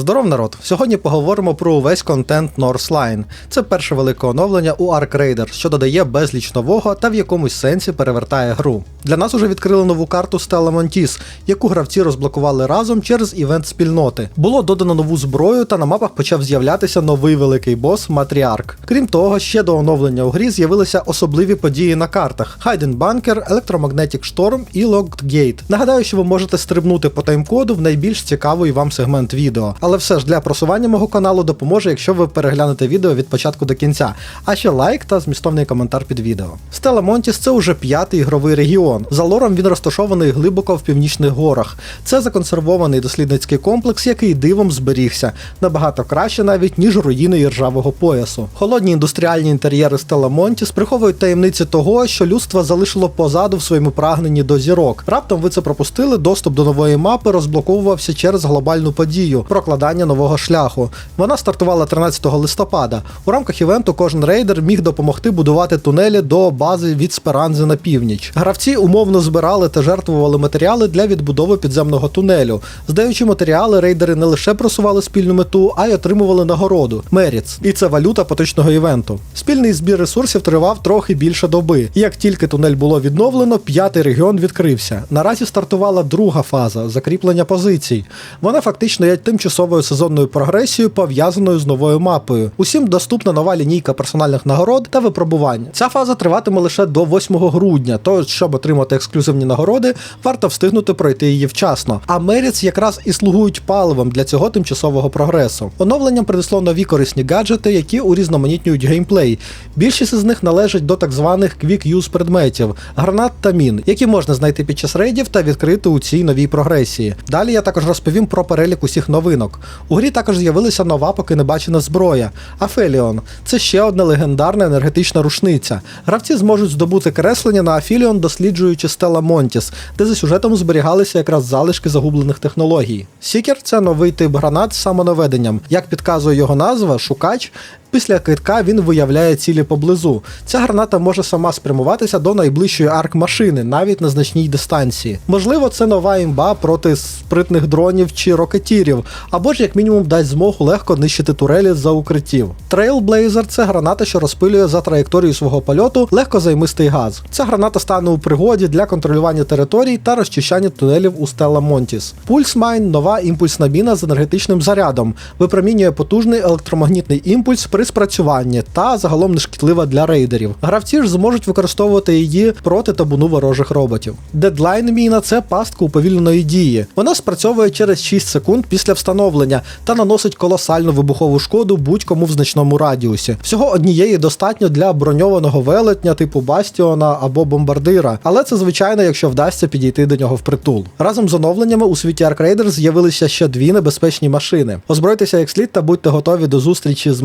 Здоров, народ! Сьогодні поговоримо про увесь контент Northline. Це перше велике оновлення у Ark Raider, що додає безліч нового та в якомусь сенсі перевертає гру. Для нас уже відкрили нову карту Stella Montis, яку гравці розблокували разом через івент спільноти. Було додано нову зброю, та на мапах почав з'являтися новий великий бос Матріарк. Крім того, ще до оновлення у грі з'явилися особливі події на картах: Хайден Банкер, Electromagnetic Storm і Locked Gate. Нагадаю, що ви можете стрибнути по таймкоду в найбільш цікавий вам сегмент відео. Але все ж для просування мого каналу допоможе, якщо ви переглянете відео від початку до кінця. А ще лайк та змістовний коментар під відео. Стела Монтіс це уже п'ятий ігровий регіон. За лором він розташований глибоко в північних горах. Це законсервований дослідницький комплекс, який дивом зберігся набагато краще навіть ніж руїни іржавого поясу. Холодні індустріальні інтер'єри Стела Монтіс приховують таємниці того, що людство залишило позаду в своєму прагненні до зірок. Раптом ви це пропустили. Доступ до нової мапи розблоковувався через глобальну подію прокладання нового шляху. Вона стартувала 13 листопада. У рамках івенту кожен рейдер міг допомогти будувати тунелі до бази від Сперанзи на північ. Гравці умовно збирали та жертвували матеріали для відбудови підземного тунелю. Здаючи матеріали, рейдери не лише просували спільну мету, а й отримували нагороду Меріц. І це валюта поточного івенту. Спільний збір ресурсів тривав трохи більше доби. Як тільки тунель було відновлено, п'ятий регіон відкрився. Наразі стартувала друга фаза закріплення позицій. Вона фактично є тимчасовою сезонною прогресією, пов'язаною з новою мапою. Усім доступна нова лінійка персональних нагород та випробувань. Ця фаза триватиме лише до 8 грудня. То щоб отримати ексклюзивні нагороди, варто встигнути пройти її вчасно. А Меріц якраз і слугують паливом для цього тимчасового прогресу. Оновленням принесло нові корисні гаджети, які урізноманітнюють геймплей. Більшість із них належать до так званих Quick Use предметів, гранат та мін, які можна знайти під час рейдів та відкрити у цій новій прогресії. Далі я також розповім про перелік усіх новинок. У грі також з'явилася нова, поки не бачена зброя. Афеліон це ще одна легендарна енергетична рушниця. Гравці зможуть здобути креслення на Афіліон, досліджуючи Стела Монтіс, де за сюжетом зберігалися якраз залишки загублених технологій. Сікер це новий тип гранат з самонаведенням. Як підказує його назва, шукач. Після китка він виявляє цілі поблизу. Ця граната може сама спрямуватися до найближчої арк-машини, навіть на значній дистанції. Можливо, це нова імба проти спритних дронів чи рокетірів, або ж як мінімум дасть змогу легко нищити турелі за укриттів. Trailblazer – це граната, що розпилює за траєкторією свого польоту легкозаймистий газ. Ця граната стане у пригоді для контролювання територій та розчищання тунелів у Стелла Монтіс. Pulse нова імпульсна міна з енергетичним зарядом, випромінює потужний електромагнітний імпульс при спрацюванні та загалом нешкідлива для рейдерів. Гравці ж зможуть використовувати її проти табуну ворожих роботів. Дедлайн міна це пастка уповільненої дії. Вона спрацьовує через 6 секунд після встановлення та наносить колосальну вибухову шкоду будь-кому в значному радіусі. Всього однієї достатньо для броньованого велетня типу Бастіона або бомбардира, але це звичайно, якщо вдасться підійти до нього впритул. Разом з оновленнями у світі Ark Raiders з'явилися ще дві небезпечні машини. Озбройтеся як слід та будьте готові до зустрічі з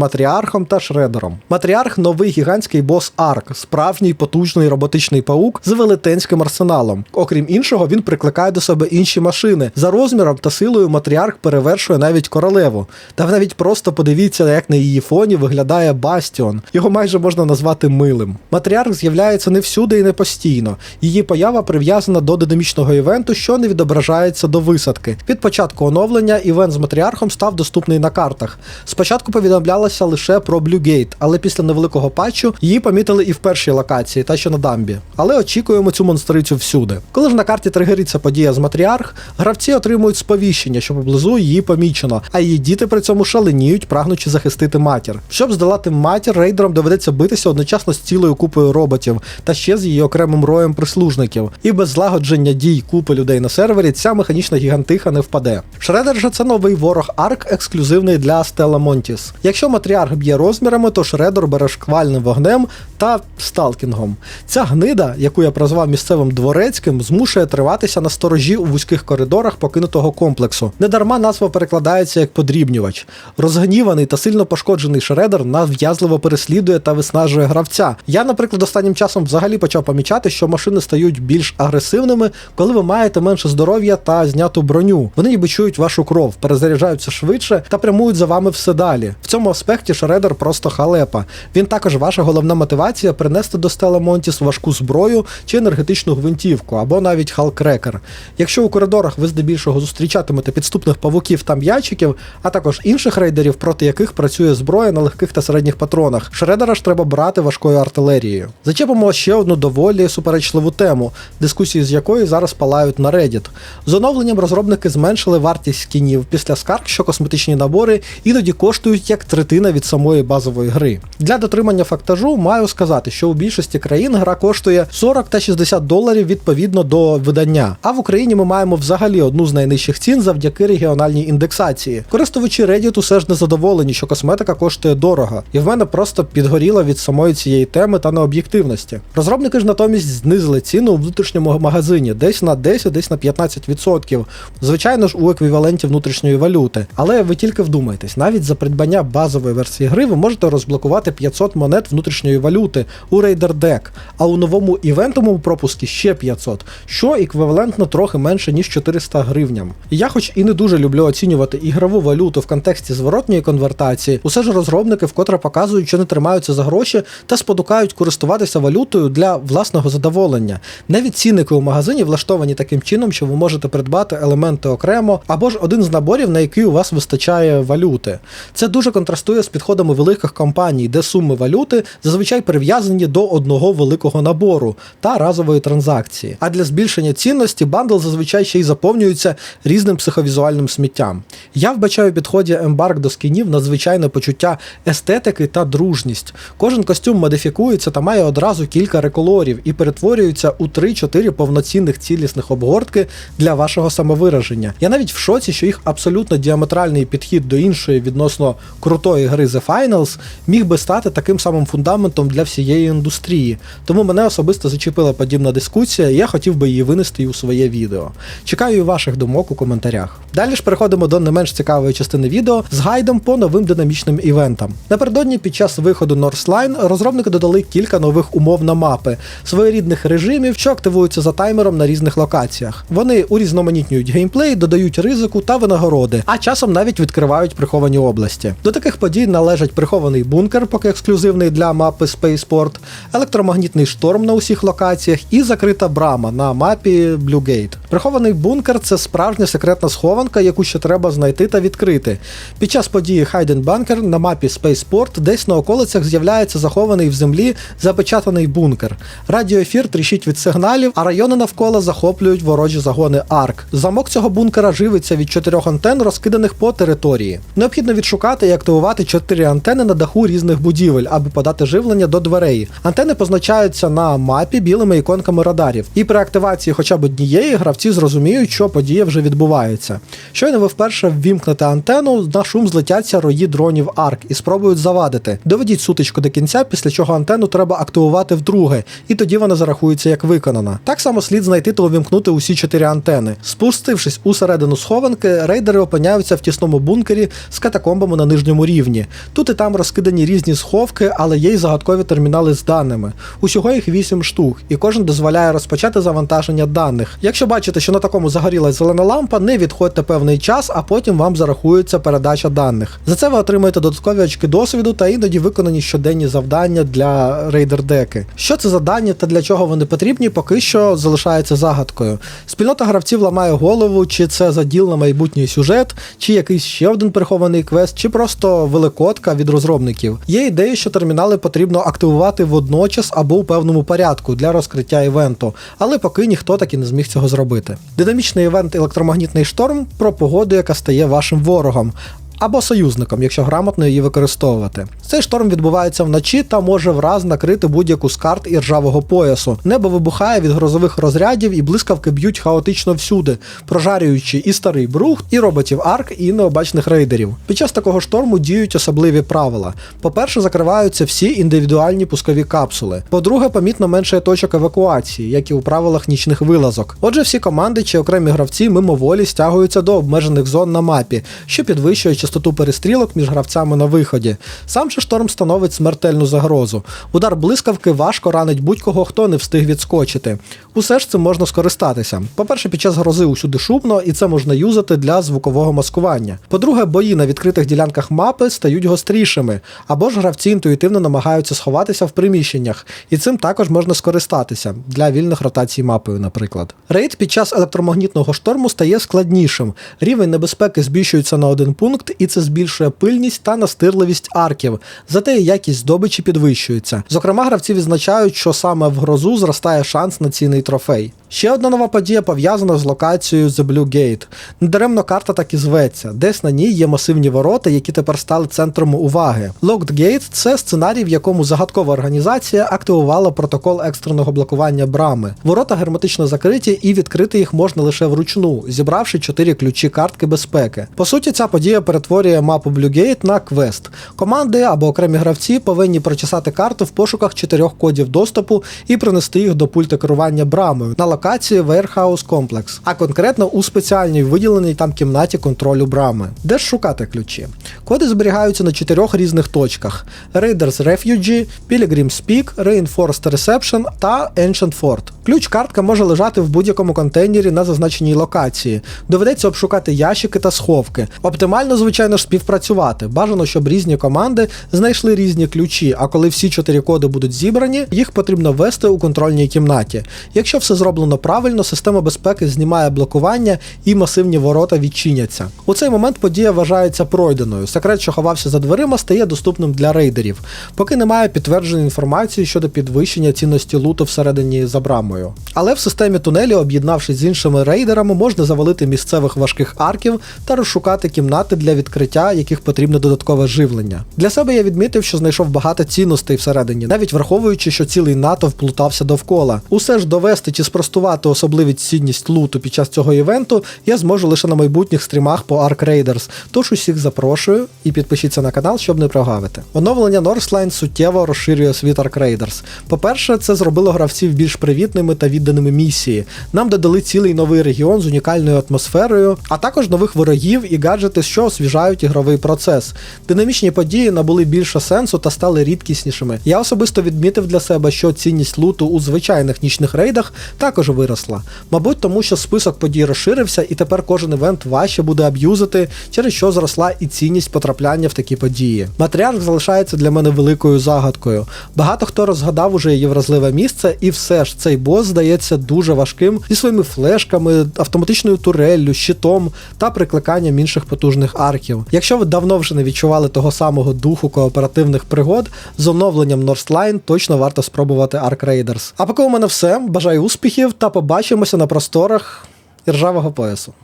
матріархом та шредером. Матріарх новий гігантський бос Арк, справжній потужний роботичний паук з велетенським арсеналом. Окрім іншого, він прикликає до себе інші машини. За розміром та силою матріарх перевершує навіть королеву. Та навіть просто подивіться, як на її фоні виглядає Бастіон. Його майже можна назвати милим. Матріарх з'являється не всюди і не постійно. Її поява прив'язана до динамічного івенту, що не відображається до висадки. Від початку оновлення івент з матріархом став доступний на картах. Спочатку повідомлялося лише про Blue Gate, але після невеликого патчу її помітили і в першій локації, та що на дамбі. Але очікуємо цю монстрицю всюди. Коли ж на карті тригериться подія з матріарх, гравці отримують сповіщення, що поблизу її помічено, а її діти при цьому шаленіють, прагнучи захистити матір. Щоб здолати матір, рейдерам доведеться битися одночасно з цілою купою роботів та ще з її окремим роєм прислужників. І без злагодження дій купи людей на сервері ця механічна гігантиха не впаде. Шредер же це новий ворог арк, ексклюзивний для Стелла Монтіс. Якщо матріарх б'є розмірами, то Шредер бере шквальним вогнем та сталкінгом. Ця гнида, яку я прозвав місцевим дворецьким, змушує триватися на сторожі у вузьких коридорах покинутого комплексу. Недарма назва перекладається як подрібнювач. Розгніваний та сильно пошкоджений Шредер нав'язливо переслідує та виснажує гравця. Я, наприклад, останнім часом взагалі почав помічати, що машини стають більш агресивними, коли ви маєте менше здоров'я та зняту броню. Вони ніби чують вашу кров, перезаряджаються швидше та прямують за вами все далі. В цьому аспекті Шредер Шредер просто халепа. Він також ваша головна мотивація принести до Стела Монтіс важку зброю чи енергетичну гвинтівку, або навіть халкрекер. Якщо у коридорах ви здебільшого зустрічатимете підступних павуків та м'ячиків, а також інших рейдерів, проти яких працює зброя на легких та середніх патронах, Шредера ж треба брати важкою артилерією. Зачепимо ще одну доволі суперечливу тему, дискусії з якої зараз палають на Reddit. З оновленням розробники зменшили вартість скінів після скарг, що косметичні набори іноді коштують як третина від самої базової гри. Для дотримання фактажу маю сказати, що у більшості країн гра коштує 40 та 60 доларів відповідно до видання. А в Україні ми маємо взагалі одну з найнижчих цін завдяки регіональній індексації. Користувачі Reddit усе ж незадоволені, що косметика коштує дорого, і в мене просто підгоріло від самої цієї теми та необ'єктивності. Розробники ж натомість знизили ціну у внутрішньому магазині десь на 10, десь на 15%. Звичайно ж, у еквіваленті внутрішньої валюти. Але ви тільки вдумайтесь, навіть за придбання базової версії гри ви можете розблокувати 500 монет внутрішньої валюти у Raider Deck, а у новому івентовому пропуску ще 500, що еквівалентно трохи менше ніж 400 гривням. Я, хоч і не дуже люблю оцінювати ігрову валюту в контексті зворотньої конвертації, усе ж розробники вкотре показують, що не тримаються за гроші та сподукають користуватися валютою для власного задоволення. Навіть цінники у магазині влаштовані таким чином, що ви можете придбати елементи окремо або ж один з наборів, на який у вас вистачає валюти. Це дуже контрастує з підходами великих компаній, де суми валюти зазвичай прив'язані до одного великого набору та разової транзакції. А для збільшення цінності бандл зазвичай ще й заповнюється різним психовізуальним сміттям. Я вбачаю в підході ембарк до скінів надзвичайне почуття естетики та дружність. Кожен костюм модифікується та має одразу кілька реколорів і перетворюється у 3-4 повноцінних цілісних обгортки для вашого самовираження. Я навіть в шоці, що їх абсолютно діаметральний підхід до іншої відносно крутої гри The Finals міг би стати таким самим фундаментом для всієї індустрії. Тому мене особисто зачепила подібна дискусія, і я хотів би її винести і у своє відео. Чекаю і ваших думок у коментарях. Далі ж переходимо до не менш цікавої частини відео з гайдом по новим динамічним івентам. Напередодні під час виходу Northline розробники додали кілька нових умов на мапи, своєрідних режимів, що активуються за таймером на різних локаціях. Вони урізноманітнюють геймплей, додають ризику та винагороди, а часом навіть відкривають приховані області. До таких подій належать прихований бункер, поки ексклюзивний для мапи Spaceport, електромагнітний шторм на усіх локаціях і закрита брама на мапі Blue Gate. Прихований бункер це справжня секретна схованка, яку ще треба знайти та відкрити. Під час події Hidden Bunker на мапі Spaceport десь на околицях з'являється захований в землі запечатаний бункер. Радіоефір тріщить від сигналів, а райони навколо захоплюють ворожі загони арк. Замок цього бункера живиться від чотирьох антен, розкиданих по території. Необхідно відшукати і активувати чотири антени на даху різних будівель, аби подати живлення до дверей. Антени позначаються на мапі білими іконками радарів. І при активації хоча б однієї гравці зрозуміють, що подія вже відбувається. Щойно ви вперше ввімкнете антенну, на шум злетяться рої дронів арк і спробують завадити. Доведіть сутичку до кінця, після чого антенну треба активувати вдруге, і тоді вона зарахується як виконана. Так само слід знайти та увімкнути усі чотири антени. Спустившись у середину схованки, рейдери опиняються в тісному бункері з катакомбами на нижньому рівні. Тут і там розкидані різні сховки, але є й загадкові термінали з даними. Усього їх 8 штук, і кожен дозволяє розпочати завантаження даних. Якщо бачите, що на такому загорілась зелена лампа, не відходьте певний час, а потім вам зарахується передача даних. За це ви отримаєте додаткові очки досвіду та іноді виконані щоденні завдання для рейдер-деки. Що це за дані та для чого вони потрібні, поки що залишається загадкою. Спільнота гравців ламає голову, чи це заділ на майбутній сюжет, чи якийсь ще один прихований квест, чи просто великодка від розробників. Є ідея, що термінали потрібно активувати водночас або у певному порядку для розкриття івенту, але поки ніхто так і не зміг цього зробити. Динамічний івент електромагнітний шторм про погоду, яка стає вашим ворогом. Або союзником, якщо грамотно її використовувати. Цей шторм відбувається вночі та може враз накрити будь-яку з карт і ржавого поясу. Небо вибухає від грозових розрядів і блискавки б'ють хаотично всюди, прожарюючи і старий брухт, і роботів арк, і необачних рейдерів. Під час такого шторму діють особливі правила. По-перше, закриваються всі індивідуальні пускові капсули. По-друге, помітно менше точок евакуації, як і у правилах нічних вилазок. Отже, всі команди чи окремі гравці мимоволі стягуються до обмежених зон на мапі, що підвищує частоту перестрілок між гравцями на виході. Сам же шторм становить смертельну загрозу. Удар блискавки важко ранить будь-кого, хто не встиг відскочити. Усе ж цим можна скористатися. По-перше, під час грози усюди шумно, і це можна юзати для звукового маскування. По-друге, бої на відкритих ділянках мапи стають гострішими, або ж гравці інтуїтивно намагаються сховатися в приміщеннях, і цим також можна скористатися для вільних ротацій мапою, наприклад. Рейд під час електромагнітного шторму стає складнішим. Рівень небезпеки збільшується на один пункт, і це збільшує пильність та настирливість арків. Зате якість здобичі підвищується. Зокрема, гравці відзначають, що саме в грозу зростає шанс на цінний трофей. Ще одна нова подія пов'язана з локацією The Blue Gate. Недаремно карта так і зветься. Десь на ній є масивні ворота, які тепер стали центром уваги. Locked Gate – це сценарій, в якому загадкова організація активувала протокол екстреного блокування брами. Ворота герметично закриті, і відкрити їх можна лише вручну, зібравши чотири ключі картки безпеки. По суті, ця подія перетворює мапу Blue Gate на квест. Команди або окремі гравці повинні прочесати карту в пошуках чотирьох кодів доступу і принести їх до пульта керування брамою локації Warehouse Complex, а конкретно у спеціальній виділеній там кімнаті контролю брами. Де ж шукати ключі? Коди зберігаються на чотирьох різних точках: Raiders Refugee, Pilgrim's Peak, Reinforced Reception та Ancient Fort. Ключ-картка може лежати в будь-якому контейнері на зазначеній локації. Доведеться обшукати ящики та сховки. Оптимально, звичайно ж, співпрацювати. Бажано, щоб різні команди знайшли різні ключі, а коли всі чотири коди будуть зібрані, їх потрібно ввести у контрольній кімнаті. Якщо все зроблено правильно, система безпеки знімає блокування і масивні ворота відчиняться. У цей момент подія вважається пройденою. Секрет, що ховався за дверима, стає доступним для рейдерів, поки немає підтвердженої інформації щодо підвищення цінності луту всередині за брамою. Але в системі тунелі, об'єднавшись з іншими рейдерами, можна завалити місцевих важких арків та розшукати кімнати для відкриття, яких потрібно додаткове живлення. Для себе я відмітив, що знайшов багато цінностей всередині, навіть враховуючи, що цілий НАТО вплутався довкола. Усе ж довести чи спростувати особливу цінність луту під час цього івенту я зможу лише на майбутніх стрімах по Ark Raiders. Тож усіх запрошую і підпишіться на канал, щоб не прогавити. Оновлення Northline суттєво розширює світ Ark. По-перше, це зробило гравців більш привітними та відданими місії. Нам додали цілий новий регіон з унікальною атмосферою, а також нових ворогів і гаджети, що освіжають ігровий процес. Динамічні події набули більше сенсу та стали рідкіснішими. Я особисто відмітив для себе, що цінність луту у звичайних нічних рейдах також виросла. Мабуть, тому що список подій розширився, і тепер кожен івент важче буде аб'юзити, через що зросла і цінність потрапляння в такі події. Матріарх залишається для мене великою загадкою. Багато хто розгадав уже її вразливе місце, і все ж цей бос здається дуже важким зі своїми флешками, автоматичною туреллю, щитом та прикликанням інших потужних арків. Якщо ви давно вже не відчували того самого духу кооперативних пригод, з оновленням Northline точно варто спробувати Ark Raiders. А поки у мене все. Бажаю успіхів та побачимося на просторах іржавого поясу.